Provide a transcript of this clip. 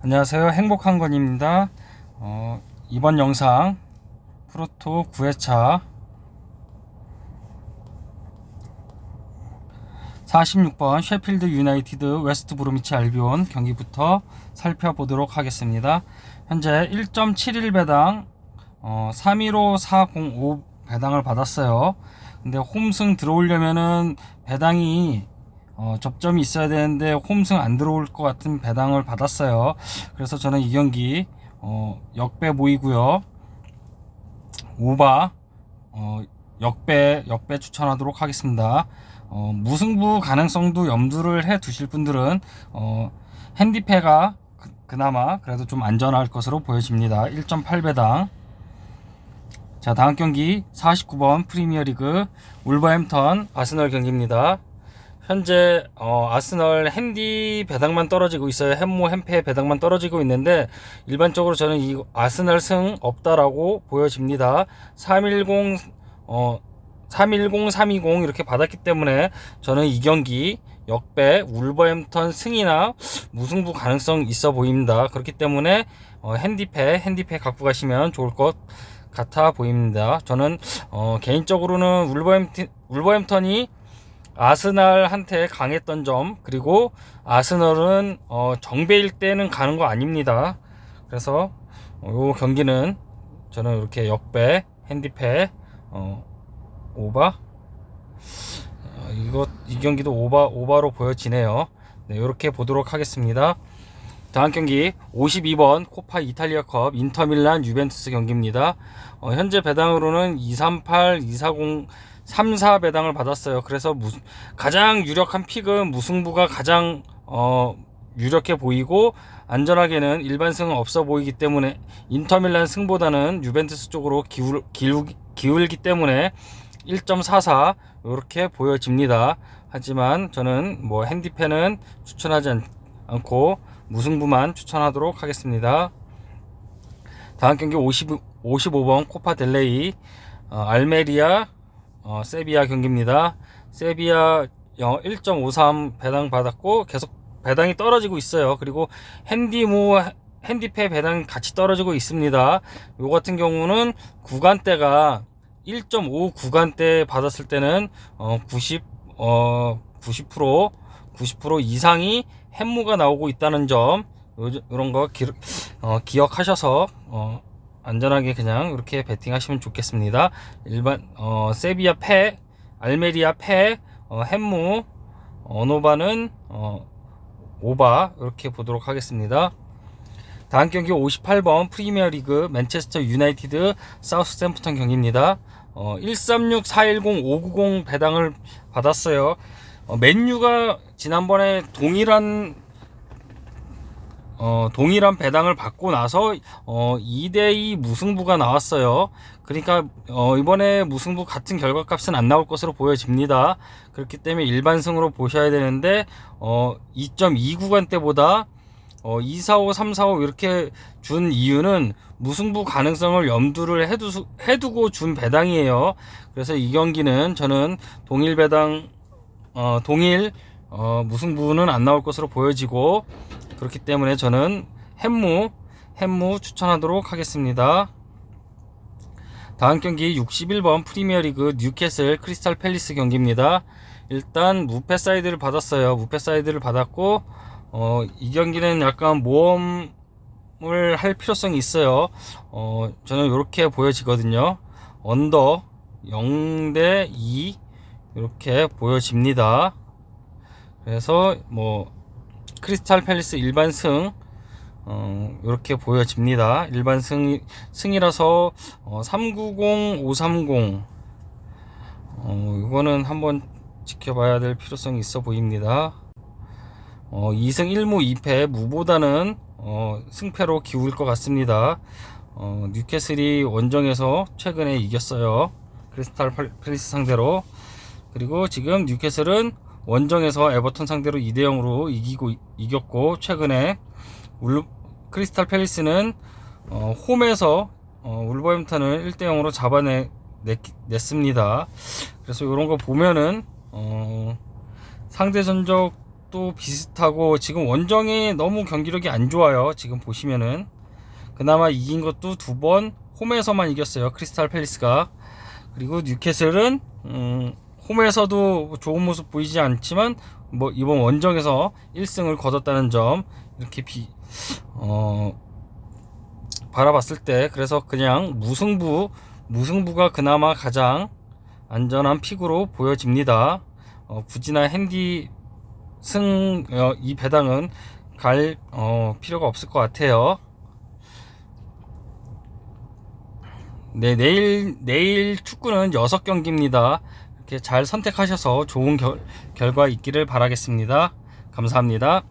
안녕하세요. 행복한 건입니다. 어, 이번 영상 프로토 9회차 46번 셰필드 유나이티드 웨스트 브로미치 알비온 경기부터 살펴보도록 하겠습니다. 현재 1.71 배당 어, 315 405 배당을 받았어요. 근데 홈승 들어오려면은 배당이 어, 접점이 있어야 되는데 홈승 안 들어올 것 같은 배당을 받았어요. 그래서 저는 이 경기 어, 역배 모이고요. 오바 어, 역배 역배 추천하도록 하겠습니다. 어, 무승부 가능성도 염두를 해 두실 분들은 어, 핸디패가 그, 그나마 그래도 좀 안전할 것으로 보여집니다. 1.8배당. 자, 다음 경기 49번 프리미어리그 울버햄턴 아스널 경기입니다. 현재 어, 아스널 핸디 배당만 떨어지고 있어요. 햄모 햄페 배당만 떨어지고 있는데 일반적으로 저는 이 아스널 승 없다라고 보여집니다. 310 어, 310 320 이렇게 받았기 때문에 저는 이 경기 역배 울버햄턴 승이나 무승부 가능성 있어 보입니다. 그렇기 때문에 어, 핸디패 핸디패 갖고 가시면 좋을 것 같아 보입니다. 저는 어, 개인적으로는 울버햄튼 울버햄턴이 아스날한테 강했던 점 그리고 아스널은 어, 정배일 때는 가는 거 아닙니다. 그래서 어, 요 경기는 저는 이렇게 역배 핸디패 어, 오바 어, 이거 이 경기도 오바 오바로 보여지네요. 네, 이렇게 보도록 하겠습니다. 다음 경기 52번 코파 이탈리아컵 인터밀란 유벤투스 경기입니다. 어, 현재 배당으로는 238, 240 3, 4 배당을 받았어요. 그래서 무, 가장 유력한 픽은 무승부가 가장 어, 유력해 보이고 안전하게는 일반 승은 없어 보이기 때문에 인터밀란 승보다는 유벤투스 쪽으로 기울, 기울, 기울기 때문에 1.44 이렇게 보여집니다. 하지만 저는 뭐 핸디펜은 추천하지 않, 않고 무승부만 추천하도록 하겠습니다. 다음 경기 50, 55번 코파 델레이 어, 알메리아 어, 세비야 경기입니다. 세비야 1.53 배당 받았고 계속 배당이 떨어지고 있어요. 그리고 핸디모 핸디페 배당이 같이 떨어지고 있습니다. 요 같은 경우는 구간대가 1.5 구간대 받았을 때는 어, 90 어, 90% 90% 이상이 햄무가 나오고 있다는 점 이런 거 기, 어, 기억하셔서 어, 안전하게 그냥 이렇게 베팅하시면 좋겠습니다. 일반 어, 세비야 패, 알메리아 패, 어, 햄무, 어노바는 어, 오바 이렇게 보도록 하겠습니다. 다음 경기 58번 프리미어리그 맨체스터 유나이티드 사우스샘프턴 경기입니다. 어, 136, 410, 590 배당을 받았어요. 어, 맨유가 지난번에 동일한 어, 동일한 배당을 받고 나서 어, 2대2 무승부가 나왔어요. 그러니까 어, 이번에 무승부 같은 결과값은 안 나올 것으로 보여집니다. 그렇기 때문에 일반승으로 보셔야 되는데 어, 2.2 구간대보다 어, 2, 4, 5, 3, 4, 5 이렇게 준 이유는 무승부 가능성을 염두를 해두, 해두고 준 배당이에요. 그래서 이 경기는 저는 동일 배당, 어, 동일 어, 무승부는 안 나올 것으로 보여지고 그렇기 때문에 저는 햄무 햄무 추천하도록 하겠습니다. 다음 경기 61번 프리미어리그 뉴캐슬 크리스탈 팰리스 경기입니다. 일단 무패 사이드를 받았어요. 무패 사이드를 받았고 어, 이 경기는 약간 모험을 할 필요성이 있어요. 어, 저는 이렇게 보여지거든요. 언더 0대 2 이렇게 보여집니다. 그래서 뭐 크리스탈 팰리스 일반 승 어, 이렇게 보여집니다. 일반 승 승이라서 어, 390, 530 어, 이거는 한번 지켜봐야 될 필요성이 있어 보입니다. 어, 2승 1무 2패 무보다는 어, 승패로 기울 것 같습니다. 어, 뉴캐슬이 원정에서 최근에 이겼어요. 크리스탈 팰리스 상대로 그리고 지금 뉴캐슬은 원정에서 에버턴 상대로 2대 0으로 이기고 이겼고 최근에 울, 크리스탈 팰리스는 어, 홈에서 어, 울버햄턴을 1대 0으로 잡아내 냈습니다. 그래서 이런 거 보면은 어, 상대 전적 것도 비슷하고 지금 원정이 너무 경기력이 안 좋아요. 지금 보시면은 그나마 이긴 것도 두 번 홈에서만 이겼어요. 크리스탈 팰리스가 그리고 뉴캐슬은 음, 홈에서도 좋은 모습 보이지 않지만 뭐 이번 원정에서 1승을 거뒀다는 점 이렇게 비 어, 바라봤을 때 그래서 그냥 무승부 무승부가 그나마 가장 안전한 픽으로 보여집니다. 어, 굳이나 핸디 승, 어, 이 배당은 갈, 어, 필요가 없을 것 같아요. 네, 내일, 내일 축구는 6경기입니다. 잘 선택하셔서 좋은 결, 결과 있기를 바라겠습니다. 감사합니다.